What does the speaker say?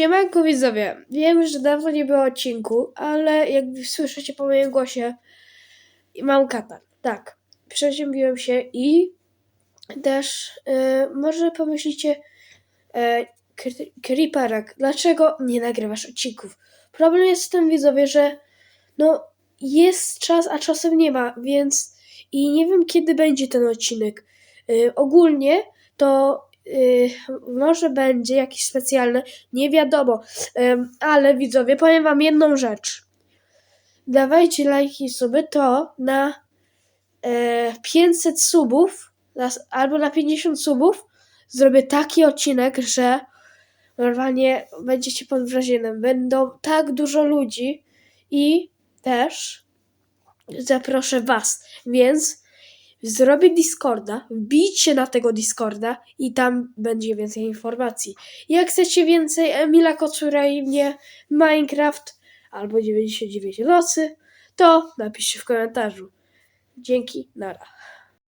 Siemanko widzowie, wiem, że dawno nie było odcinku, ale jak słyszycie po moim głosie, mam katar. Tak, przeziębiłem się i też e, może pomyślicie, e, Kri- Creeperek, dlaczego nie nagrywasz odcinków? Problem jest w tym widzowie, że no jest czas, a czasem nie ma, więc i nie wiem kiedy będzie ten odcinek. E, ogólnie to y, może będzie jakiś specjalny, nie wiadomo, Ym, ale widzowie, powiem wam jedną rzecz. Dawajcie lajki i suby, to na e, 500 subów na, albo na 50 subów zrobię taki odcinek, że normalnie będziecie pod wrażeniem. Będą tak dużo ludzi i też zaproszę was, więc zrobię Discorda, wbijcie na tego Discorda i tam będzie więcej informacji. Jak chcecie więcej Emila Kocura i mnie Minecraft albo 99 nocy, to napiszcie w komentarzu. Dzięki, nara.